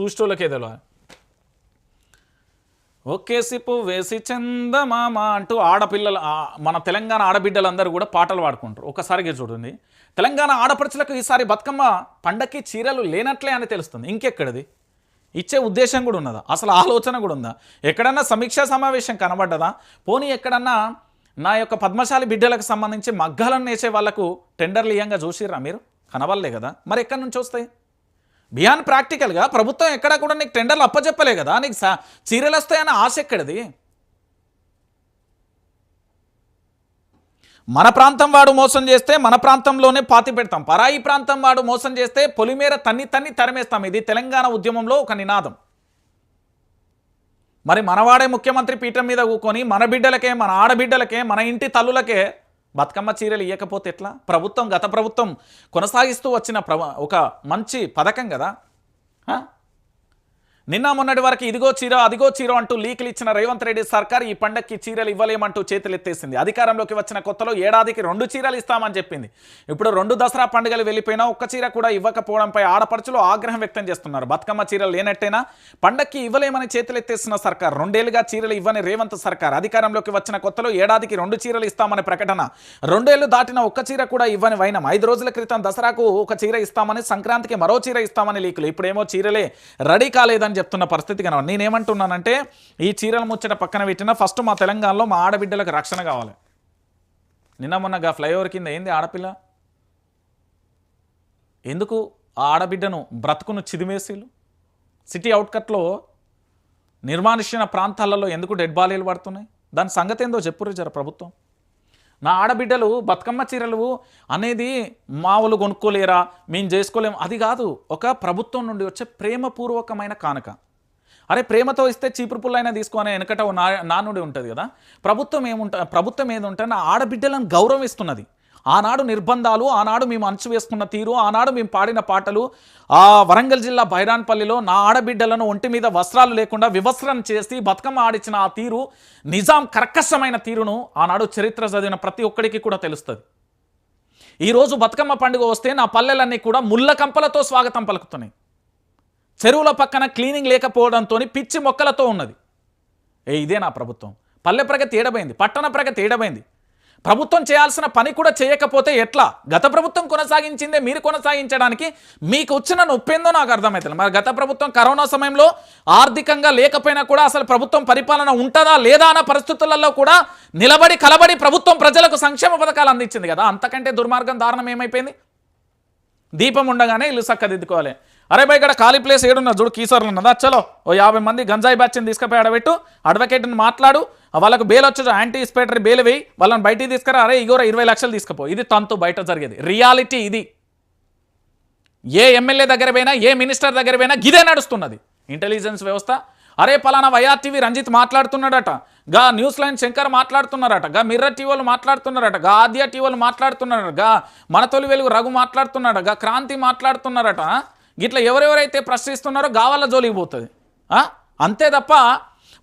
చూసేటోళ్ళకే తెలియాలి ఒక్కేసిపు వేసి చందమామ అంటూ ఆడపిల్లలు మన తెలంగాణ ఆడబిడ్డలందరూ కూడా పాటలు పాడుకుంటారు. ఒకసారిగా చూడండి. తెలంగాణ ఆడపడుచులకు ఈసారి బతుకమ్మ పండక్కి చీరలు లేనట్లే అని తెలుస్తుంది. ఇంకెక్కడిది? ఇచ్చే ఉద్దేశం కూడా ఉన్నదా? అసలు ఆలోచన కూడా ఉందా? ఎక్కడన్నా సమీక్షా సమావేశం కనబడ్డదా? పోనీ ఎక్కడన్నా నా యొక్క పద్మశాలి బిడ్డలకు సంబంధించి మగ్గాలను నేసే వాళ్ళకు టెండర్లు ఇయ్యంగా చూసిర్రా మీరు? కనబడలే కదా. మరి ఎక్కడి నుంచి వస్తాయి? బియాన్ ప్రాక్టికల్గా ప్రభుత్వం ఎక్కడా కూడా నీకు టెండర్లు అప్పచెప్పలే కదా నీకు సా- చీరలు వస్తాయన్న ఆశ ఎక్కడిది? మన ప్రాంతం వాడు మోసం చేస్తే మన ప్రాంతంలోనే పాతి పెడతాం. పరాయి ప్రాంతం వాడు మోసం చేస్తే పొలిమేర తన్ని తన్ని తరిమేస్తాం. ఇది తెలంగాణ ఉద్యమంలో ఒక నినాదం. మరి మనవాడే ముఖ్యమంత్రి పీఠం మీద కూకొని మన బిడ్డలకే మన ఆడబిడ్డలకే మన ఇంటి తల్లులకే బతుకమ్మ చీరలు ఇవ్వకపోతే ఎట్లా? ప్రభుత్వం గత ప్రభుత్వం కొనసాగిస్తూ వచ్చిన ప్ర ఒక మంచి పథకం కదా? నిన్న మొన్నటి వరకు ఇదిగో చీర అదిగో చీర అంటూ లీకులు ఇచ్చిన రేవంత్ రెడ్డి సర్కార్ ఈ పండక్కి చీరలు ఇవ్వలేమంటూ చేతులెత్తేసింది. అధికారంలోకి వచ్చిన కొత్తలో ఏడాదికి రెండు చీరలు ఇస్తామని చెప్పింది. ఇప్పుడు రెండు దసరా పండుగలు వెళ్ళిపోయినా ఒక్క చీర కూడా ఇవ్వకపోవడంపై ఆడపడుచులు ఆగ్రహం వ్యక్తం చేస్తున్నారు. బతుకమ్మ చీరలు లేనట్టేనా? పండక్కి ఇవ్వలేమని చేతులెత్తేసిన సర్కార్ రెండేళ్ళుగా చీరలు ఇవ్వని రేవంత్ సర్కార్ అధికారంలోకి వచ్చిన కొత్తలో ఏడాదికి రెండు చీరలు ఇస్తామని ప్రకటన రెండేళ్ళు దాటిన ఒక్క చీర కూడా ఇవ్వని వైనం. ఐదు రోజుల క్రితం దసరాకు ఒక చీర ఇస్తామని సంక్రాంతికి మరో చీర ఇస్తామని లీకులు. ఇప్పుడేమో చీరలే రెడీ కాలేదని చెప్తున్న పరిస్థితి కనవ నేనేమంటున్నానంటే ఈ చీరల ముచ్చట పక్కన పెట్టిన ఫస్ట్ మా తెలంగాణలో మా ఆడబిడ్డలకు రక్షణ కావాలి. నిన్న మొన్న గా ఫ్లైఓవర్ కింద ఏంది ఆడపిల్ల? ఎందుకు ఆ ఆడబిడ్డను బ్రతుకును చిదిమేసిలు సిటీ అవుట్కట్లో నిర్మానుష్యన ప్రాంతాలలో ఎందుకు డెడ్ బాలీలు పడుతున్నాయి? దాని సంగతి ఏందో చెప్పురు జర ప్రభుత్వం. నా ఆడబిడ్డలు బతుకమ్మ చీరలు అనేది మావులు కొనుక్కోలేరా? మేము చేసుకోలేం. అది కాదు ఒక ప్రభుత్వం నుండి వచ్చే ప్రేమపూర్వకమైన కానుక. అరే ప్రేమతో ఇస్తే చీపురు పుల్లైనా తీసుకునే వెనకట ఓ నా నానుడి ఉంటుంది కదా. ప్రభుత్వం ఏముంట ప్రభుత్వం ఏది ఉంటే నా ఆడబిడ్డలను గౌరవిస్తున్నది. ఆనాడు నిర్బంధాలు ఆనాడు మేము అణచివేసుకున్న తీరు ఆనాడు మేము పాడిన పాటలు ఆ వరంగల్ జిల్లా బైరాన్పల్లిలో నా ఆడబిడ్డలను ఒంటి మీద వస్త్రాలు లేకుండా వివస్త్రం చేసి బతుకమ్మ ఆడిచిన ఆ తీరు నిజాం కర్కశమైన తీరును ఆనాడు చరిత్ర చదివిన ప్రతి ఒక్కడికి కూడా తెలుస్తుంది. ఈరోజు బతుకమ్మ పండుగ వస్తే నా పల్లెలన్నీ కూడా ముళ్ళ కంపలతో స్వాగతం పలుకుతున్నాయి. చెరువుల పక్కన క్లీనింగ్ లేకపోవడంతో పిచ్చి మొక్కలతో ఉన్నది. ఏ ఇదే నా ప్రభుత్వం. పల్లె ప్రగతి ఏడబైంది పట్టణ ప్రగతి ఏడబైంది ప్రభుత్వం చేయాల్సిన పని కూడా చేయకపోతే ఎట్లా? గత ప్రభుత్వం కొనసాగించిందే మీరు కొనసాగించడానికి మీకు వచ్చిన నొప్పేందో నాకు అర్థమవుతుంది మరి గత ప్రభుత్వం కరోనా సమయంలో ఆర్థికంగా లేకపోయినా కూడా అసలు ప్రభుత్వం పరిపాలన ఉంటుందా లేదా అన్న పరిస్థితులలో కూడా నిలబడి కలబడి ప్రభుత్వం ప్రజలకు సంక్షేమ పథకాలు అందించింది కదా. అంతకంటే దుర్మార్గం దారుణం ఏమైపోయింది? దీపం ఉండగానే ఇల్లు చక్కదిద్దుకోవాలి. అరే బై ఇక్కడ ఖాళీ ప్లేస్ ఏడున్నా చూడు కీసర్లు ఉన్నదా చలో ఓ యాభై మంది గంజాయి బ్యాచ్ని తీసుకుపోయి ఆడబెట్టు అడ్వకేట్ని మాట్లాడు వాళ్ళకు బెయిల్ వచ్చేది యాంటీ ఇన్స్పెక్టర్ బెయిల్ వేయి వాళ్ళని బయటికి తీసుకురా అరే ఇగోరా ఇరవై లక్షలు తీసుకుపో. ఇది తంతు బయట జరిగేది. రియాలిటీ ఇది. ఏ ఎమ్మెల్యే దగ్గర పోయినా ఏ మినిస్టర్ దగ్గర పోయినా గిదే నడుస్తున్నది. ఇంటెలిజెన్స్ వ్యవస్థ. అరే పలానా వైఆర్టీవీ రంజిత్ మాట్లాడుతున్నాడట. గా న్యూస్ లైన్ శంకర్ మాట్లాడుతున్నారట. గా మిర్రర్ టీవీలు మాట్లాడుతున్నారట. గా ఆద్య టీవీలు మాట్లాడుతున్నారట. గా మన తొలి వెలుగు రఘు మాట్లాడుతున్నాడట. గా క్రాంతి మాట్లాడుతున్నారట. గిట్ల ఎవరెవరైతే ప్రశ్నిస్తున్నారో గావాల జోలికి పోతుంది. ఆ? అంతే తప్ప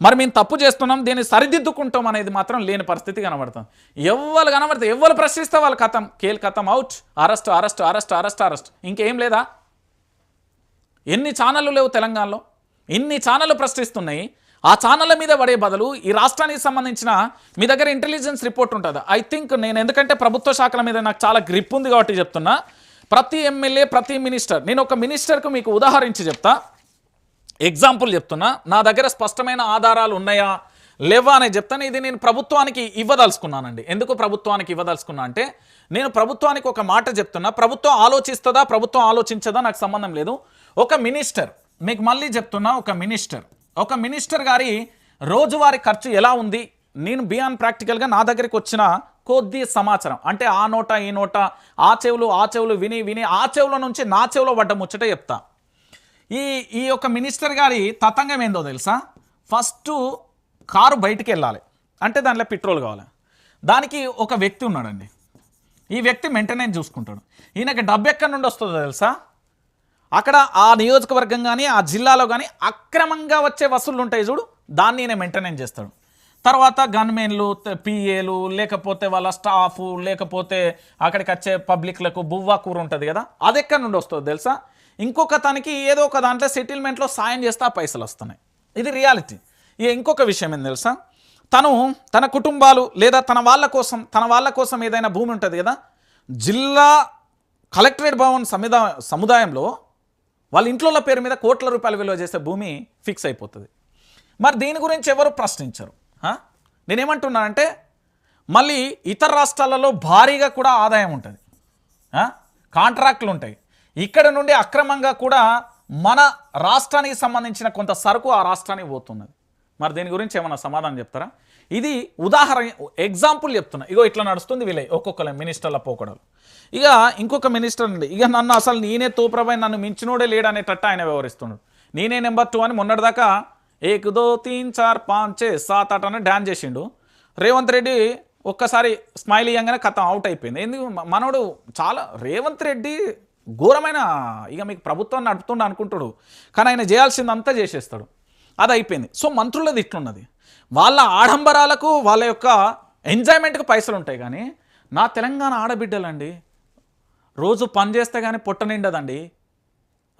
మరి మేము తప్పు చేస్తున్నాం దీన్ని సరిదిద్దుకుంటాం అనేది మాత్రం లేని పరిస్థితి కనబడుతుంది. ఎవ్వరు కనబడుతుంది ఎవరు ప్రశ్నిస్తే వాళ్ళ కథం కేల్ కథం out arrest arrest arrest arrest arrest ఇంకేం లేదా? ఎన్ని ఛానళ్ళు లేవు తెలంగాణలో? ఇన్ని ఛానళ్ళు ప్రశ్నిస్తున్నాయి? ఆ ఛానళ్ళ మీద పడే బదులు ఈ రాష్ట్రానికి సంబంధించిన మీ దగ్గర ఇంటెలిజెన్స్ రిపోర్ట్ ఉంటుంది. ఐ థింక్ నేను ఎందుకంటే ప్రభుత్వ శాఖల మీద నాకు చాలా గ్రిప్ ఉంది కాబట్టి చెప్తున్నా. ప్రతి ఎమ్మెల్యే ప్రతి మినిస్టర్ నేను ఒక మినిస్టర్కు మీకు ఉదాహరించి చెప్తా. ఎగ్జాంపుల్ చెప్తున్నా. నా దగ్గర స్పష్టమైన ఆధారాలు ఉన్నాయా? లేవా అని చెప్తాను. ఇది నేను ప్రభుత్వానికి ఇవ్వదలుచుకున్నానండి. ఎందుకు ప్రభుత్వానికి ఇవ్వదలుచుకున్నా అంటే నేను ప్రభుత్వానికి ఒక మాట చెప్తున్నా. ప్రభుత్వం ఆలోచిస్తుందా? ప్రభుత్వం ఆలోచించదా? నాకు సంబంధం లేదు. ఒక మినిస్టర్ మీకు మళ్ళీ చెప్తున్నా ఒక మినిస్టర్. ఒక మినిస్టర్ గారి రోజువారీ ఖర్చు ఎలా ఉంది? నేను బియాన్ ప్రాక్టికల్గా నా దగ్గరికి వచ్చిన కొద్ది సమాచారం. అంటే ఆ నోట ఈ నోట ఆ చెవులు ఆ చెవులు విని విని ఆ చెవుల నుంచి నా చెవులో పడ్డ ముచ్చట చెప్తా. ఈ ఈ యొక్క మినిస్టర్ గారి తతంగం ఏందో తెలుసా? ఫస్ట్ కారు బయటికి వెళ్ళాలి. అంటే దాంట్లో పెట్రోల్ కావాలి. దానికి ఒక వ్యక్తి ఉన్నాడండి. ఈ వ్యక్తి మెయింటెనెన్స్ చూసుకుంటాడు. ఈయనకి డబ్బు ఎక్కడి నుండి వస్తుందో తెలుసా? అక్కడ ఆ నియోజకవర్గం కానీ ఆ జిల్లాలో కానీ అక్రమంగా వచ్చే వసూళ్ళు ఉంటాయి చూడు. దాన్ని ఈయన మెయింటెనెన్స్ చేస్తాడు. తర్వాత గన్మెన్లు పిఏలు లేకపోతే వాళ్ళ స్టాఫ్ లేకపోతే అక్కడికి వచ్చే పబ్లిక్లకు బువ్వా కూర ఉంటుంది కదా అది ఎక్కడి నుండి వస్తుంది తెలుసా? ఇంకొక తనకి ఏదో ఒక దాంట్లో సెటిల్మెంట్లో సాయం చేస్తే ఆ పైసలు వస్తున్నాయి. ఇది రియాలిటీ. ఇక ఇంకొక విషయం ఏం తెలుసా? తను తన కుటుంబాలు లేదా తన వాళ్ళ కోసం తన వాళ్ళ కోసం ఏదైనా భూమి ఉంటుంది కదా జిల్లా కలెక్టరేట్ భవన్ సమిదా సముదాయంలో వాళ్ళ ఇంట్లో పేరు మీద కోట్ల రూపాయలు విలువ చేసే భూమి ఫిక్స్ అయిపోతుంది. మరి దీని గురించి ఎవరు ప్రశ్నించరు? నేనేమంటున్నానంటే మళ్ళీ ఇతర రాష్ట్రాలలో భారీగా కూడా ఆదాయం ఉంటుంది. కాంట్రాక్ట్లు కాంట్రాక్టులు ఉంటాయి. ఇక్కడ నుండి అక్రమంగా కూడా మన రాష్ట్రానికి సంబంధించిన కొంత సరుకు ఆ రాష్ట్రానికి పోతున్నది. మరి దీని గురించి ఏమైనా సమాధానం చెప్తారా? ఇది ఉదాహరణ ఎగ్జాంపుల్ చెప్తున్నా. ఇగో ఇట్లా నడుస్తుంది వీళ్ళే ఒక్కొక్కరు మినిస్టర్ల పోకడలు. ఇక ఇంకొక మినిస్టర్ అండి ఇక నన్ను అసలు నేనే తోప్రభై నన్ను మించినోడే లేడనేటట్టు ఆయన వ్యవహరిస్తున్నాడు. నేనే నెంబర్ టూ అని మొన్నటిదాకా ఏక్ దో తీన్ చార్ పాంచ్ చే సాత్ అట్ అని డ్యాన్స్ చేసిండు. రేవంత్ రెడ్డి ఒక్కసారి స్మైల్ ఇయ్యంగానే కథ అవుట్ అయిపోయింది. ఎందుకు? మనోడు చాలా రేవంత్ రెడ్డి ఘోరమైన ఇక మీకు ప్రభుత్వం నడుపుతుండ అనుకుంటాడు. కానీ ఆయన చేయాల్సిందంతా చేసేస్తాడు. అది అయిపోయింది. సో మంత్రులది ఇట్లున్నది. వాళ్ళ ఆడంబరాలకు వాళ్ళ యొక్క ఎంజాయ్మెంట్కి పైసలు ఉంటాయి కానీ నా తెలంగాణ ఆడబిడ్డలండి రోజు పని చేస్తే కానీ పొట్ట నిండదండి.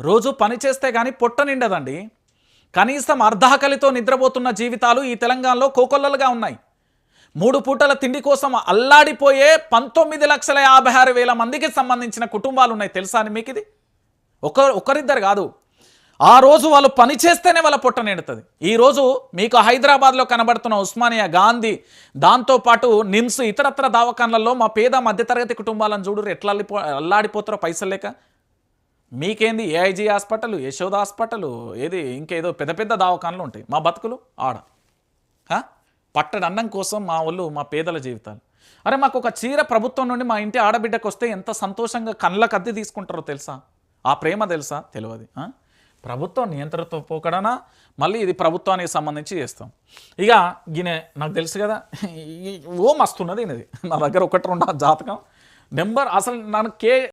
రోజు పని చేస్తే కానీ పొట్ట నిండదండి. కనీసం అర్ధాకలితో నిద్రపోతున్న జీవితాలు ఈ తెలంగాణలో కోకొల్లలుగా ఉన్నాయి. మూడు పూటల తిండి కోసం అల్లాడిపోయే పంతొమ్మిది లక్షల యాభై ఆరు వేల మందికి సంబంధించిన కుటుంబాలు ఉన్నాయి. తెలుసా అని మీకు ఇది ఒక ఒకరిద్దరు కాదు. ఆ రోజు వాళ్ళు పని చేస్తేనే వాళ్ళ పొట్ట నిండుతుంది. ఈరోజు మీకు హైదరాబాద్లో కనబడుతున్న ఉస్మానియా గాంధీ దాంతోపాటు నిమ్స్ ఇతరత్ర దావకాన్లలో మా పేద మధ్యతరగతి కుటుంబాలను చూడు ఎట్లా అల్లిపో అల్లాడిపోతారో పైసలు లేక? మీకేంది ఏఐజీ హాస్పిటల్ యశోద హాస్పిటల్ ఏది ఇంకేదో పెద్ద పెద్ద దవాఖానలు ఉంటాయి. మా బతుకులు ఆడ. హా? పట్టడి అన్నం కోసం మా వాళ్ళు మా పేదల జీవితాలు. అరే మాకు ఒక చీర ప్రభుత్వం నుండి మా ఇంటి ఆడబిడ్డకు వస్తే ఎంత సంతోషంగా కళ్ళకు అద్దె తీసుకుంటారో తెలుసా? ఆ ప్రేమ తెలుసా? తెలియదు. ప్రభుత్వం నియంత్రణతో పోకడనా? మళ్ళీ ఇది ప్రభుత్వానికి సంబంధించి చేస్తాం. ఇక గినే నాకు తెలుసు కదా. ఓ మస్తున్నది నా దగ్గర ఒకటి రెండు జాతకం. నెంబర్ అసలు నన్ను కే